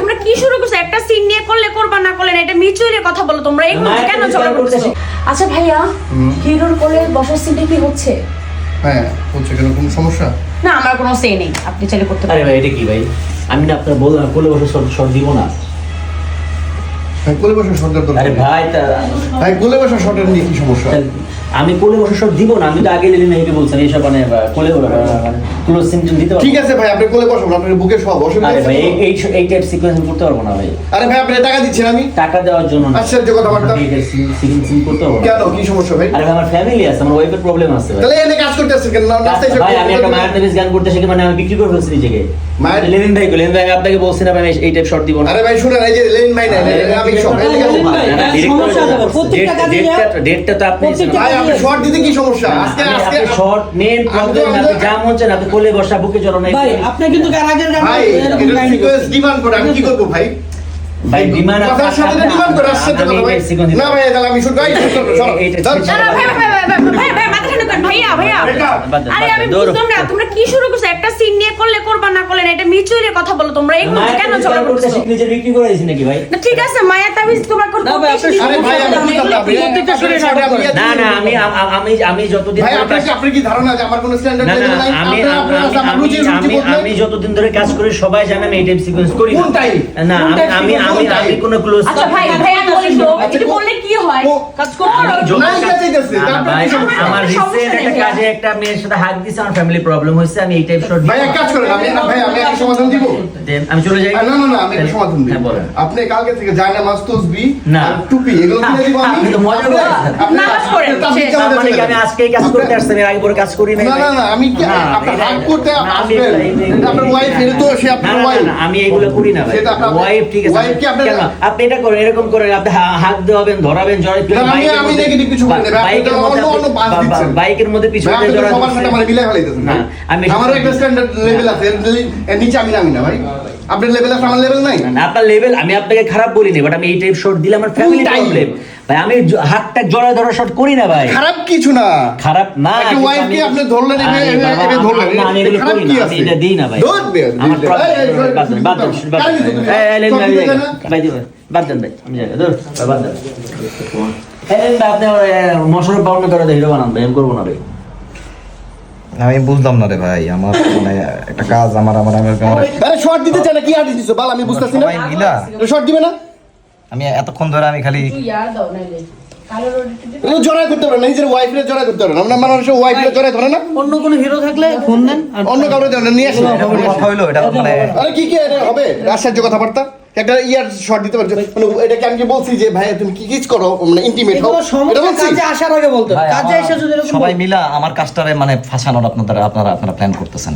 তোমরা কি শুরু করছ? একটা scene নিয়ে করলে করবা, না করলে এটা mutually কথা বলো তোমরা, এগুলো কেন কাছে ঝগড়া ঝগড়া করতেছো? করতেছি। আচ্ছা ভাইয়া হিরোর কোলে বসার সিনটা কি হচ্ছে? হ্যাঁ হচ্ছে কেন? কোনো সমস্যা? না আমার কোনো সে নেই। আপনি চাইলে করতে আরে ভাই এটা কি ভাই? আমি না আপনার বললাম কোলে বসে শর্ট শর্ট দিব না। ভাই কোলে বসা সরকার আরে ভাই ভাই কোলে বসা শর্টের নিয়ে কি সমস্যা? আমি কোলে বসে সব দিব না আমি তো আগে লেলি নাইবে বলছেন এইসব মানে কোলে মানে ক্লোজ সিমটম দিতে ঠিক আছে ভাই আপনি কোলে বসুন আপনার বুকে সব বসে আরে ভাই এই- এই এই টাইপ সিকোয়েন্স করতে পারব না ভাই। আরে ভাই আপনি টাকা দিচ্ছেন আমি? টাকা দেওয়ার জন্য না। আচ্ছা আশ্চর্য কথাবার্তা। সিকোয়েন্স করতে পারব কেন? কি সমস্যা ভাই? আরে ভাই আমার ফ্যামিলি আছে আমার ওয়াইফের প্রবলেম আছে তাহলে এনে কাজ করতে কেন না ভাই আমি একটা মায়ের নামিজ গান করতে শিখে মানে আমি বিক্রি করে ফেলছি নিজেকে মায়ের- লেনিন ভাই লেনিন ভাই আমি আপনাকে বলছি না ভাই আমি এই টাইপ শর্ট দিব না আরে ভাই শুনেন এই যে লেন ভাই না আমি এই হ্যাঁ, তো আপনি আপনি শর্ট দিতে কি সমস্যা আজকে আজকে শর্ট নেন প্রবলেম আপনি যা মন চান আপনি কোলে বসা বুকে জড়ো নাই ভাই আপনি কিন্তু কার আগের গান ভাই। ডিমান্ড করে আমি কি করব ভাই ভাই ডিমান্ড কথার সাথে ডিমান্ড করে আসছে না তাহলে আমি ভাই, ভাই, ভাই, ভাই, ভাই, ভাইয়া, ভাইয়া। আরে আমি বুঝলাম না, তোমরা কি শুরু করছ? একটা সিন নিয়ে করলে করবা, না করলে না, এটা mutually কথা বলো তোমরা, এগুলো কেন চলে ঝগড়া ঝগড়া করতেছো? শিখে নিজে বিক্রি করে দিয়েছি নাকি ভাই মায়া তাবিজ তোমার না আমি না, আমি নাটক না না আমি আমি আমি যতদিন ভাই ধরে আপনার কাজ- কি ধারণা আমার কোনো স্ট্যান্ডার্ড নাই? আমি আমি- আমি যতদিন ধরে করি সবাই জানে আমি এই টাইপ সিকোয়েন্স করি না। কোন কোন আমি আমি আমি কোন? কোনো ক্লোজ আচ্ছা ভাই আচ্ছা, এটা বললে কি হয়? কাজ করো। নাই কে চাইতেছে? না, তারপরে ভাই, কি সমস্যা? আমার রিসেন্ট একটা কাজে একটা মেয়ের সাথে হাত দিছে আমার ফ্যামিলি প্রবলেম হয়েছে আমি এই টাইপ শর্ট ভাই এক কাজ করেন আমি ভাই আমি একটা সমাধান দিব। আমি চলে যাই। না না না আমি সমাধান দিব। হ্যাঁ আপনি কালকে থেকে জায়না মাছ তসবি না। আর টুপি এগুলো কিনে দিব আমি? আপনি তো মজা আপনি- করছেন। আপনি- নামাজ আপনি তার মানে কি আমি আজকে কাজ করতে আসছি আমি আগে পরে কাজ করি না না না আমি কি আপনি এটা- করতে আসবেন। আপনার ওয়াইফ এর তো সে আপনার ওয়াইফ না, আমি এইগুলো করি না ভাই। সেটা আপনার- ওয়াইফ ঠিক আছে wife কি কেন? আপনি এটা করেন এরকম করেন আপনি হা- হাত দেওয়াবেন ধরাবেন জড়াই আমি- আমি negative কিছু বলি না, বাইকের মধ্যে অন্য- অন্য বাস দিচ্ছেন। বাইকের মধ্যে পিছনে আপনি জড়াই সবার সাথে আমার মিলাই ফেলাইতেছেন না, আমি- আমার একটা স্ট্যান্ডার্ড লেভেল আছে নিচে আমি নামি না ভাই। আপনার লেভেল আছে আমার লেভেল নাই? না, আপনার লেভেল আমি আপনাকে খারাপ বলিনি বাট আমি এই টাইপ শর্ট দিলে আমার ফ্যামিলি প্রবলেম ভাই আমি হাতটা জড়ায় ধরা শর্ট করি না ভাই। খারাপ কিছু না। খারাপ না একটা wife আপনি ধরলেন, এভাবে- ধরলেন, আমি- এগুলো করি না, আমি এটা দিই না ভাই। ধর বে, আমার বাদ দেন, বাদ দেন, ভাই, বাদ দেন ভাই, আমি যাই, ধুর, বাদ দেন। এই, আপনি মশারফ বাউন্ড করে হিরো বানান ভাই আমি করব না ভাই। আমি বুঝলাম না রে ভাই আমার মানে একটা কাজ আমার আমার আমার আমার। আরে শর্ট দিতে চাই না কি আর্টিস্ট দিছো? বাল আমি বুঝতেছি না। সবাই মিলা। শর্ট দিবে না? আমি এতক্ষণ ধরে আমি খালি জড়াই করতে পারে না নিজের জড়াই করতে পারে না। আমরা মানুষের ওয়াইফের জড়াই ধরে না? অন্য কোনো হিরো থাকলে ফোন দেন অন্য কাউরে নিয়ে আসে। কথা হইল এটা মানে আরে কি কি হবে? কথাবার্তা? একটা ইয়ার শর্ট দিতে পারছ মানে এটা আমি কি বলছি যে ভাই তুমি কি কিস করো? মানে ইন্টিমেট হও। এটা বলছি। কাজে আসার আগে বলতে। কাজে আমার- এসে যদি এরকম সবাই মিলা আমার কাজটারে মানে ফাঁসানোর আপনারা আপনারা আপনারা প্ল্যান করতেছেন।